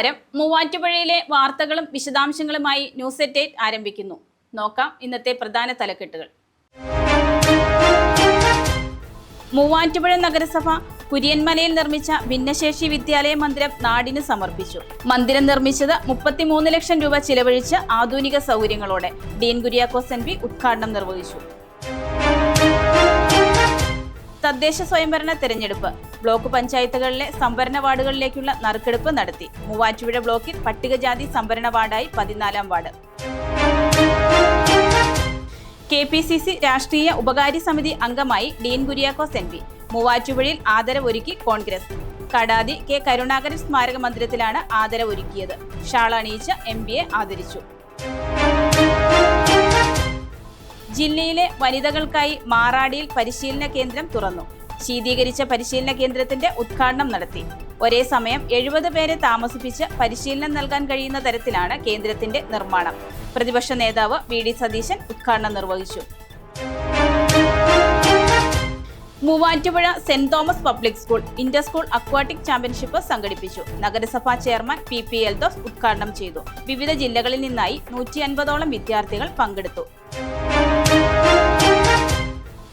നമസ്കാരം മൂവാറ്റുപുഴയിലെ വാർത്തകളും വിശദാംശങ്ങളുമായി ന്യൂസ് എറ്റ് എയ്റ്റ് ആരംഭിക്കുന്നു. നോക്കാം ഇന്നത്തെ പ്രധാന തലക്കെട്ടുകൾ. മൂവാറ്റുപുഴ നഗരസഭ കുര്യൻമലയിൽ നിർമ്മിച്ച ഭിന്നശേഷി വിദ്യാലയ മന്ദിരം നാടിന് സമർപ്പിച്ചു. മന്ദിരം നിർമ്മിച്ചത് മുപ്പത്തിമൂന്ന് ലക്ഷം രൂപ ചിലവഴിച്ച് ആധുനിക സൗകര്യങ്ങളോടെ. ഡീൻ കുര്യാക്കോസ് എൻ പി ഉദ്ഘാടനം നിർവഹിച്ചു. തദ്ദേശ സ്വയംഭരണ തെരഞ്ഞെടുപ്പ്. ബ്ലോക്ക് പഞ്ചായത്തുകളിലെ സംവരണ വാർഡുകളിലേക്കുള്ള നറുക്കെടുപ്പ് നടത്തി. മൂവാറ്റുപുഴ ബ്ലോക്കിൽ പട്ടികജാതി സംവരണ വാർഡായി പതിനാലാം ward. K P C C രാഷ്ട്രീയ ഉപകാര്യ സമിതി അംഗമായി ഡീൻ കുര്യാക്കോസ് എം പി. മൂവാറ്റുപുഴയിൽ ആദരവൊരുക്കി കോൺഗ്രസ്. കടാതി കെ കരുണാകരൻ സ്മാരക മന്ദിരത്തിലാണ് ആദരവൊരുക്കിയത്. ഷാൾ അണിയിച്ച് എം പിയെ ആദരിച്ചു. ജില്ലയിലെ വനിതകൾക്കായി മാറാടിയിൽ പരിശീലന കേന്ദ്രം തുറന്നു. ശീതീകരിച്ച പരിശീലന കേന്ദ്രത്തിന്റെ ഉദ്ഘാടനം നടത്തി. ഒരേ സമയം എഴുപത് പേരെ താമസിപ്പിച്ച് പരിശീലനം നൽകാൻ കഴിയുന്ന തരത്തിലാണ് കേന്ദ്രത്തിന്റെ നിർമ്മാണം. പ്രതിപക്ഷ നേതാവ് വി ഡി സതീശൻ ഉദ്ഘാടനം നിർവഹിച്ചു. Muvattupuzha saint Thomas public school inter school aquatic championship സംഘടിപ്പിച്ചു. നഗരസഭാ ചെയർമാൻ പി പി എൽദോസ് ഉദ്ഘാടനം ചെയ്തു. വിവിധ ജില്ലകളിൽ നിന്നായി നൂറ്റി അൻപതോളം വിദ്യാർത്ഥികൾ പങ്കെടുത്തു.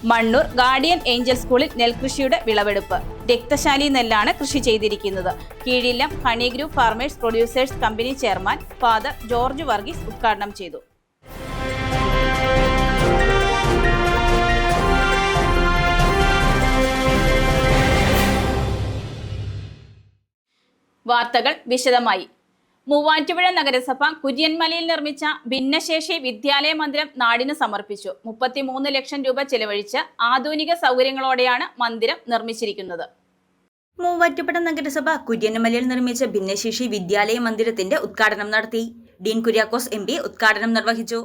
മണ്ണൂർ ഗാർഡിയൻ ഏഞ്ചൽ സ്കൂളിൽ നെൽകൃഷിയുടെ വിളവെടുപ്പ്. രക്തശാലി നെല്ലാണ് കൃഷി ചെയ്തിരിക്കുന്നത്. Keezhillam honey group farmers producers company chairman father George Varghese ഉദ്ഘാടനം ചെയ്തു. വാർത്തകൾ വിശദമായി. മൂവാറ്റുപുഴ നഗരസഭ കുര്യൻമലയിൽ നിർമ്മിച്ച ഭിന്നശേഷി വിദ്യാലയ മന്ദിരം നാടിന് സമർപ്പിച്ചു. മുപ്പത്തിമൂന്ന് ലക്ഷം രൂപ ചെലവഴിച്ച് ആധുനിക സൗകര്യങ്ങളോടെയാണ് മന്ദിരം നിർമ്മിച്ചിരിക്കുന്നത്. മൂവാറ്റുപുഴ നഗരസഭ കുര്യൻമലയിൽ നിർമ്മിച്ച ഭിന്നശേഷി വിദ്യാലയ മന്ദിരത്തിന്റെ ഉദ്ഘാടനം നടത്തി. ഡീൻ കുര്യാക്കോസ് എം പി ഉദ്ഘാടനം നിർവഹിച്ചു.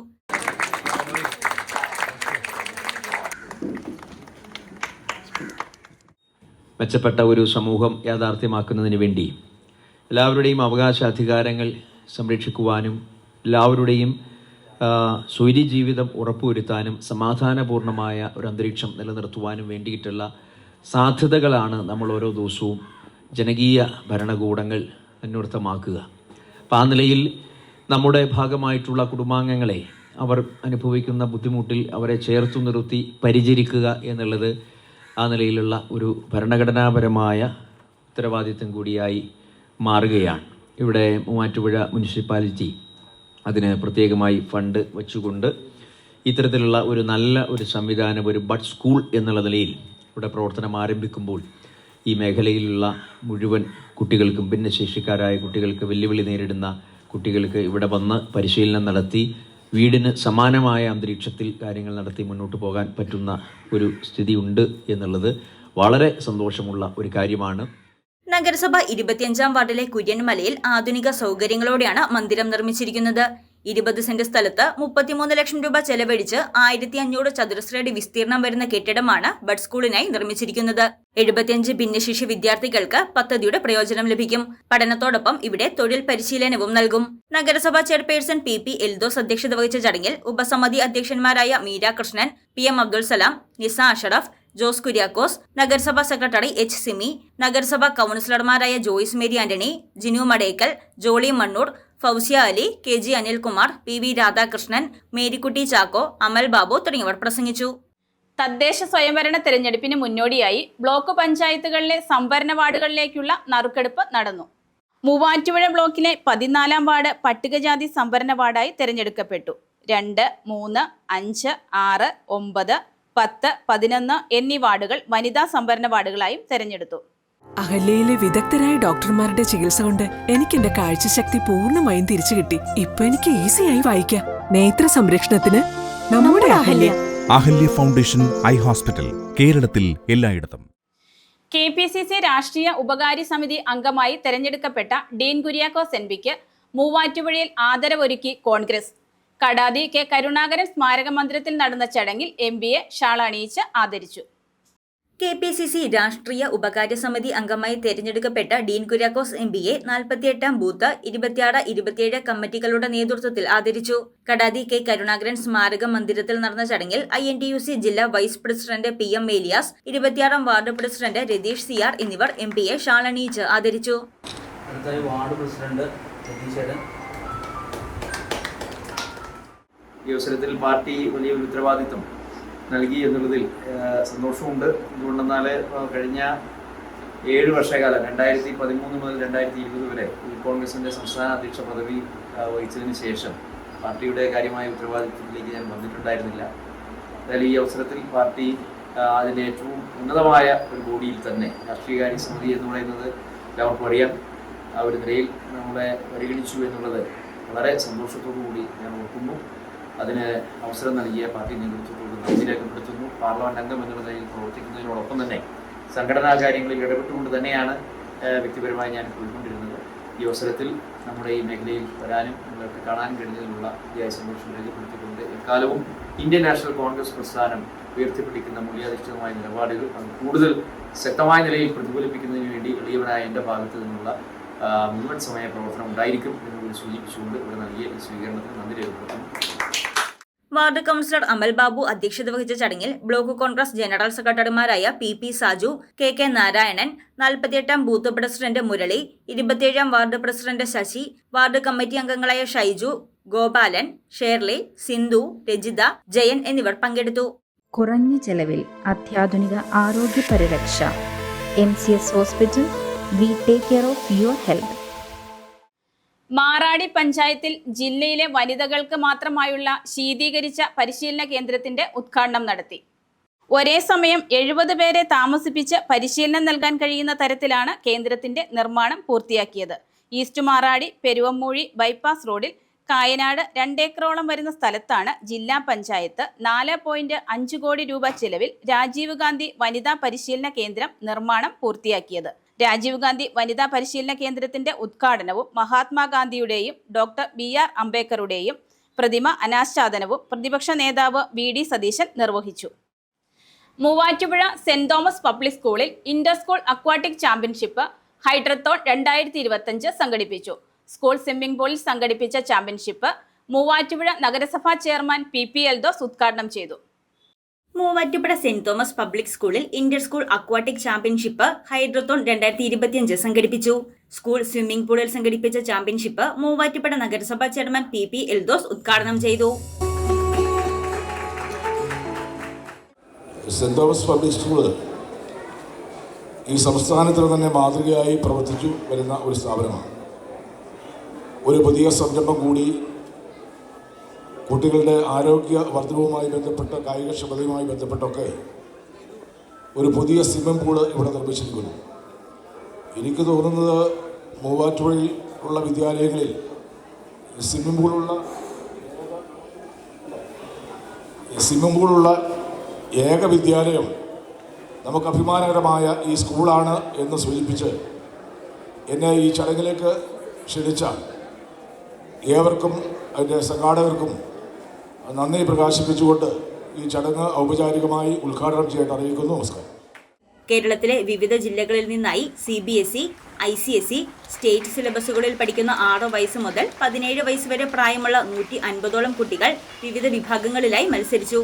മെച്ചപ്പെട്ട ഒരു സമൂഹം യാഥാർത്ഥ്യമാക്കുന്നതിന് വേണ്ടി എല്ലാവരുടെയും അവകാശ അധികാരങ്ങൾ സംരക്ഷിക്കുവാനും എല്ലാവരുടെയും സ്വൈര്യ ജീവിതം ഉറപ്പുവരുത്താനും സമാധാനപൂർണമായ ഒരു അന്തരീക്ഷം നിലനിർത്തുവാനും വേണ്ടിയിട്ടുള്ള സാധ്യതകളാണ് നമ്മൾ ഓരോ ദിവസവും ജനകീയ ഭരണകൂടങ്ങൾ അന്വർത്ഥമാക്കുക. അപ്പം ആ നിലയിൽ നമ്മുടെ ഭാഗമായിട്ടുള്ള കുടുംബാംഗങ്ങളെ അവർ അനുഭവിക്കുന്ന ബുദ്ധിമുട്ടിൽ അവരെ ചേർത്തു നിർത്തി പരിചരിക്കുക എന്നുള്ളത് ആ നിലയിലുള്ള ഒരു ഭരണഘടനാപരമായ ഉത്തരവാദിത്വം കൂടിയായി മാറുകയാണ്. ഇവിടെ മൂവാറ്റുപുഴ മുനിസിപ്പാലിറ്റി അതിന് പ്രത്യേകമായി ഫണ്ട് വെച്ചുകൊണ്ട് ഇത്തരത്തിലുള്ള ഒരു നല്ല ഒരു സംവിധാനം ഒരു ബഡ് സ്കൂൾ എന്നുള്ള നിലയിൽ ഇവിടെ പ്രവർത്തനം ആരംഭിക്കുമ്പോൾ ഈ മേഖലയിലുള്ള മുഴുവൻ കുട്ടികൾക്കും ഭിന്നശേഷിക്കാരായ കുട്ടികൾക്ക് വെല്ലുവിളി നേരിടുന്ന കുട്ടികൾക്ക് ഇവിടെ വന്ന് പരിശീലനം നടത്തി വീടിന് സമാനമായ അന്തരീക്ഷത്തിൽ കാര്യങ്ങൾ നടത്തി മുന്നോട്ട് പോകാൻ പറ്റുന്ന ഒരു സ്ഥിതിയുണ്ട് എന്നുള്ളത് വളരെ സന്തോഷമുള്ള ഒരു കാര്യമാണ്. നഗരസഭ ഇരുപത്തിയഞ്ചാം വാർഡിലെ കുര്യൻമലയിൽ ആധുനിക സൗകര്യങ്ങളോടെയാണ് മന്ദിരം നിർമ്മിച്ചിരിക്കുന്നത്. ഇരുപത് സെന്റ് സ്ഥലത്ത് മുപ്പത്തിമൂന്ന് ലക്ഷം രൂപ ചെലവഴിച്ച് ആയിരത്തി അഞ്ഞൂറ് ചതുരശ്രയടി വിസ്തീർണം വരുന്ന കെട്ടിടമാണ് ബഡ് സ്കൂളിനായി നിർമ്മിച്ചിരിക്കുന്നത്. എഴുപത്തിയഞ്ച് ഭിന്നശേഷി വിദ്യാർത്ഥികൾക്ക് പദ്ധതിയുടെ പ്രയോജനം ലഭിക്കും. പഠനത്തോടൊപ്പം ഇവിടെ തൊഴിൽ പരിശീലനവും നൽകും. നഗരസഭാ ചെയർപേഴ്സൺ പി പി എൽദോസ് അധ്യക്ഷത വഹിച്ച ചടങ്ങിൽ ഉപസമിതി അധ്യക്ഷന്മാരായ മീര കൃഷ്ണൻ പി എം അബ്ദുൾ സലാം നിസ അഷറഫ് ജോസ് കുര്യാക്കോസ് നഗരസഭാ സെക്രട്ടറി എച്ച് സിമി നഗരസഭാ കൗൺസിലർമാരായ Joyce Mary Antony Jinu Madekkal Jolly Mannur Fousiya Ali K G Anilkumar P V Radhakrishnan Marykutty Chacko Amal Babu തുടങ്ങിയവർ പ്രസംഗിച്ചു. തദ്ദേശ സ്വയംഭരണ തെരഞ്ഞെടുപ്പിന് മുന്നോടിയായി ബ്ലോക്ക് പഞ്ചായത്തുകളിലെ സംവരണ വാർഡുകളിലേക്കുള്ള നറുക്കെടുപ്പ് നടന്നു. മൂവാറ്റുപുഴ ബ്ലോക്കിലെ പതിനാലാം വാർഡ് പട്ടികജാതി സംവരണ വാർഡായി തെരഞ്ഞെടുക്കപ്പെട്ടു. രണ്ട് മൂന്ന് അഞ്ച് ആറ് ഒമ്പത് പത്ത് പതിനൊന്ന് എന്നീ വാർഡുകൾ വനിതാ സംവരണ വാർഡുകളായും തെരഞ്ഞെടുത്തു. അഹല്യയിലെ വിദഗ്ധരായ ഡോക്ടർമാരുടെ ചികിത്സ കൊണ്ട് എനിക്ക് എന്റെ കാഴ്ചശക്തി പൂർണമായും തിരിച്ചു കിട്ടി. ഇപ്പൊ എനിക്ക് ഈസിയായി വായിക്കാം. നേത്ര സംരക്ഷണത്തിന് നമ്മുടെ Ahalya. Ahalya. Foundation eye hospital കേരളത്തിൽ എല്ലായിടത്തും. കെ പി സി സി രാഷ്ട്രീയ ഉപകാര്യ സമിതി അംഗമായി തെരഞ്ഞെടുക്കപ്പെട്ട ഡീൻ കുര്യാക്കോസ് എൻ പിക്ക് മൂവാറ്റുപുഴയിൽ ആദരവൊരുക്കി കോൺഗ്രസ്. കടാതി കെ കരുണാകരൻ സ്മാരക മന്ദിരത്തിൽ നടന്ന ചടങ്ങിൽ എം പിയെ ഷാൾ അണിയിച്ച് ആദരിച്ചു. കെ പി സി സി രാഷ്ട്രീയ ഉപകാര്യ സമിതി അംഗമായി തെരഞ്ഞെടുക്കപ്പെട്ട ഡീൻ കുര്യാക്കോസ് എം പിയെ നാൽപ്പത്തിയെട്ടാം ബൂത്ത് ഇരുപത്തിയാറ് ഇരുപത്തിയേഴ് കമ്മിറ്റികളുടെ നേതൃത്വത്തിൽ ആദരിച്ചു. കടാതി കെ കരുണാകരൻ സ്മാരക മന്ദിരത്തിൽ നടന്ന ചടങ്ങിൽ I N T U C ജില്ലാ vice president P M Meliyas ഇരുപത്തിയാറാം വാർഡ് പ്രസിഡന്റ് രതീഷ് സിയാർ എന്നിവർ എം പിയെ ഷാളണിയിച്ച് ആദരിച്ചു. വാർഡ് പ്രസിഡന്റ് ഈ അവസരത്തിൽ പാർട്ടി വലിയൊരു ഉത്തരവാദിത്വം നൽകി എന്നുള്ളതിൽ സന്തോഷമുണ്ട്. എന്തുകൊണ്ടെന്നാൽ കഴിഞ്ഞ ഏഴ് വർഷകാലം രണ്ടായിരത്തി പതിമൂന്ന് മുതൽ രണ്ടായിരത്തി ഇരുപത് വരെ കോൺഗ്രസിന്റെ സംസ്ഥാന അധ്യക്ഷ പദവി വഹിച്ചതിന് ശേഷം പാർട്ടിയുടെ കാര്യമായ ഉത്തരവാദിത്വത്തിലേക്ക് ഞാൻ വന്നിട്ടുണ്ടായിരുന്നില്ല. എന്തായാലും ഈ അവസരത്തിൽ പാർട്ടി അതിന്റെ ഏറ്റവും ഉന്നതമായ ഒരു ബോഡിയിൽ തന്നെ രാഷ്ട്രീയകാര്യ സമിതി എന്ന് പറയുന്നത് എല്ലാവർക്കും അറിയാം. ആ ഒരു നിലയിൽ നമ്മളെ പരിഗണിച്ചു എന്നുള്ളത് വളരെ സന്തോഷത്തോടു കൂടി ഞാൻ അതിന് അവസരം നൽകിയ പാർട്ടി നേതൃത്വത്തോട് നന്ദി രേഖപ്പെടുത്തുന്നു. പാർലമെന്റ് അംഗം എന്നുള്ള നിലയിൽ പ്രവർത്തിക്കുന്നതിനോടൊപ്പം തന്നെ സംഘടനാ കാര്യങ്ങളിൽ ഇടപെട്ടുകൊണ്ട് തന്നെയാണ് വ്യക്തിപരമായി ഞാൻ പോയിക്കൊണ്ടിരുന്നത്. ഈ അവസരത്തിൽ നമ്മുടെ ഈ മേഖലയിൽ വരാനും നിങ്ങൾക്ക് കാണാനും കഴിഞ്ഞതിലുള്ള അതിയായ സന്തോഷം രേഖപ്പെടുത്തിക്കൊണ്ട് എക്കാലവും ഇന്ത്യൻ നാഷണൽ കോൺഗ്രസ് പ്രസ്ഥാനം ഉയർത്തിപ്പിടിക്കുന്ന മൂല്യാധിഷ്ഠിതമായ നിലപാടുകൾ അത് കൂടുതൽ ശക്തമായ നിലയിൽ പ്രതിഫലിപ്പിക്കുന്നതിന് വേണ്ടി എളിയവനായ എന്റെ ഭാഗത്തു നിന്നുള്ള മുഴുവൻ സമയ പ്രവർത്തനം ഉണ്ടായിരിക്കും എന്നുകൂടി സൂചിപ്പിച്ചുകൊണ്ട് ഇവിടെ നൽകിയ സ്വീകരണത്തിന് നന്ദി രേഖപ്പെടുത്തുന്നു. വാർഡ് കൗൺസിലർ അമൽ ബാബു അധ്യക്ഷത വഹിച്ച ചടങ്ങിൽ ബ്ലോക്ക് കോൺഗ്രസ് ജനറൽ സെക്രട്ടറിമാരായ P P Saju K K Narayanan നാൽപ്പത്തിയെട്ടാം booth president Murali ഇരുപത്തിയേഴാം ward president Sasi ward committee അംഗങ്ങളായ ഷൈജു ഗോപാലൻ ഷേർലി സിന്ധു രജിത ജയൻ എന്നിവർ പങ്കെടുത്തു. കുറഞ്ഞ ചെലവിൽ അത്യാധുനിക ആരോഗ്യ പരിരക്ഷ. M C S hospital we take care of your health. Maradi പഞ്ചായത്തിൽ ജില്ലയിലെ വനിതകൾക്ക് മാത്രമായുള്ള ശീതീകരിച്ച പരിശീലന കേന്ദ്രത്തിന്റെ ഉദ്ഘാടനം നടത്തി. ഒരേ സമയം എഴുപത് പേരെ താമസിപ്പിച്ച് പരിശീലനം നൽകാൻ കഴിയുന്ന തരത്തിലാണ് കേന്ദ്രത്തിന്റെ നിർമ്മാണം പൂർത്തിയാക്കിയത്. ഈസ്റ്റ് മാറാടി പെരുവമ്മൂഴി ബൈപ്പാസ് റോഡിൽ കായനാട് രണ്ടേക്കറോളം വരുന്ന സ്ഥലത്താണ് ജില്ലാ പഞ്ചായത്ത് നാല് പോയിന്റ് അഞ്ച് കോടി രൂപ ചെലവിൽ രാജീവ് ഗാന്ധി വനിതാ പരിശീലന കേന്ദ്രം നിർമ്മാണം പൂർത്തിയാക്കിയത്. രാജീവ് ഗാന്ധി വനിതാ പരിശീലന കേന്ദ്രത്തിന്റെ ഉദ്ഘാടനവും മഹാത്മാഗാന്ധിയുടെയും ഡോക്ടർ ബി ആർ അംബേദ്കറുടെയും പ്രതിമ അനാച്ഛാദനവും പ്രതിപക്ഷ നേതാവ് വി ഡി സതീശൻ നിർവഹിച്ചു. മൂവാറ്റുപുഴ സെന്റ് തോമസ് പബ്ലിക് സ്കൂളിൽ inter school aquatic championship hydrathon രണ്ടായിരത്തി ഇരുപത്തഞ്ച് സംഘടിപ്പിച്ചു. സ്കൂൾ സ്വിമ്മിംഗ് പൂളിൽ സംഘടിപ്പിച്ച ചാമ്പ്യൻഷിപ്പ് മൂവാറ്റുപുഴ നഗരസഭാ ചെയർമാൻ പി പി എൽദോസ് ഉദ്ഘാടനം ചെയ്തു. മൂവാറ്റുപുഴ സെന്റ് തോമസ് പബ്ലിക് സ്കൂളിൽ inter school aquatic championship hydrathon രണ്ടായിരത്തി ഇരുപത്തിയഞ്ച് സംഘടിപ്പിച്ചു. സ്കൂൾ സ്വിമ്മിംഗ് പൂളിൽ സംഘടിപ്പിച്ച ചാമ്പ്യൻഷിപ്പ് മൂവാറ്റുപുഴ നഗരസഭാ ചെയർമാൻ പി പി എൽദോസ് ഉദ്ഘാടനം ചെയ്തു. സെന്റ് തോമസ് പബ്ലിക് സ്കൂൾ ഈ സംസ്ഥാനത്തിന് തന്നെ മാതൃകയായി പ്രവർത്തിച്ചു വരുന്ന ഒരു സ്ഥാപനമാണ്. ഒരു പുതിയ സംരംഭം കൂടി കുട്ടികളുടെ ആരോഗ്യ വർധനവുമായി ബന്ധപ്പെട്ട കായികക്ഷമതയുമായി ബന്ധപ്പെട്ടൊക്കെ ഒരു പുതിയ സ്വിമ്മിംഗ് പൂൾ ഇവിടെ നിർമ്മിച്ചിരിക്കുന്നു. എനിക്ക് തോന്നുന്നത് മൂവാറ്റുപുഴയിൽ ഉള്ള വിദ്യാലയങ്ങളിൽ സ്വിമ്മിംഗ് പൂളുള്ള സ്വിമ്മിംഗ് പൂളുള്ള ഏക വിദ്യാലയം നമുക്ക് അഭിമാനകരമായ ഈ സ്കൂളാണ് എന്ന് സൂചിപ്പിച്ച് എന്നെ ഈ ചടങ്ങിലേക്ക് ക്ഷണിച്ച ഏവർക്കും അതിന്റെ സംഘാടകർക്കും നന്ദി പ്രകാശിപ്പിച്ചുകൊണ്ട് ഈ ചടങ്ങ് ഔപചാരികമായി ഉദ്ഘാടനം ചെയ്യാൻ അറിയിക്കുന്നു. നമസ്കാരം. കേരളത്തിലെ വിവിധ ജില്ലകളിൽ നിന്നായി C B S E I C S E state സിലബസുകളിൽ പഠിക്കുന്ന ആറ് വയസ്സ് മുതൽ പതിനേഴ് വയസ്സ് വരെ പ്രായമുള്ള നൂറ്റി അൻപതോളം കുട്ടികൾ വിവിധ വിഭാഗങ്ങളിലായി മത്സരിച്ചു.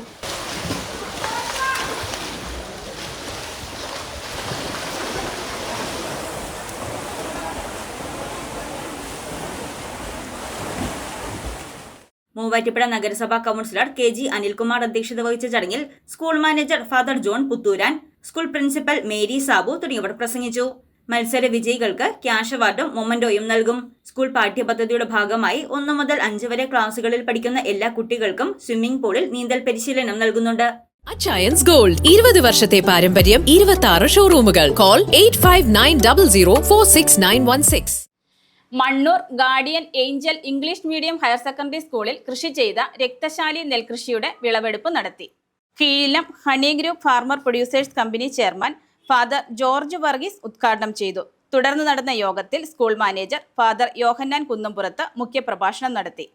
മൂവാറ്റുപുഴ നഗരസഭാ കൌൺസിലർ കെ ജി അനിൽകുമാർ അധ്യക്ഷത വഹിച്ച ചടങ്ങിൽ school manager father John Puthuran school principal Mary Sabu തുടങ്ങിയവർ പ്രസംഗിച്ചു. മത്സര വിജയികൾക്ക് ക്യാഷ് അവാർഡും മൊമന്റോയും നൽകും. സ്കൂൾ പാഠ്യപദ്ധതിയുടെ ഭാഗമായി ഒന്നു മുതൽ അഞ്ച് വരെ ക്ലാസുകളിൽ പഠിക്കുന്ന എല്ലാ കുട്ടികൾക്കും സ്വിമ്മിംഗ് പൂളിൽ നീന്തൽ പരിശീലനം നൽകുന്നുണ്ട്. അച്ചയൻസ് ഗോൾഡ് ഇരുപത് വർഷത്തെ പാരമ്പര്യം ഇരുപത്തി ആറ് ഷോറൂമുകൾ call eight five nine double zero four six nine one six Mannur guardian angel English medium higher secondary സ്കൂളിൽ കൃഷി ചെയ്ത രക്തശാലി നെൽകൃഷിയുടെ വിളവെടുപ്പ് നടത്തി. Keezhilam honey group farmer producers company chairman father George Varghese ഉദ്ഘാടനം ചെയ്തു. തുടർന്ന് നടന്ന യോഗത്തിൽ school manager father Yohannan Kunnampurath മുഖ്യപ്രഭാഷണം നടത്തി.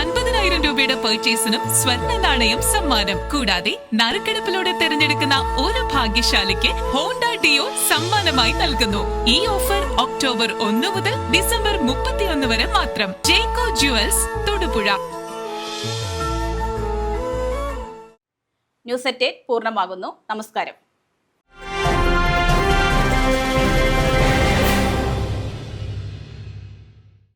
അൻപതിനായിരം രൂപയുടെ പർച്ചേസിനും സ്വർണ നാണയം സമ്മാനം. കൂടാതെ നറുക്കെടുപ്പിലൂടെ തിരഞ്ഞെടുക്കുന്ന ഒരു ഭാഗ്യശാലിക്ക് ഹോണ്ട ഡിയോ സമ്മാനമായി നൽകുന്നു. ഈ ഓഫർ ഒക്ടോബർ ഒന്ന് മുതൽ ഡിസംബർ മുപ്പത്തിയൊന്ന് വരെ മാത്രം. Jacko jewels Thodupuzha. News at eight പൂർണമാകുന്നു. നമസ്കാരം.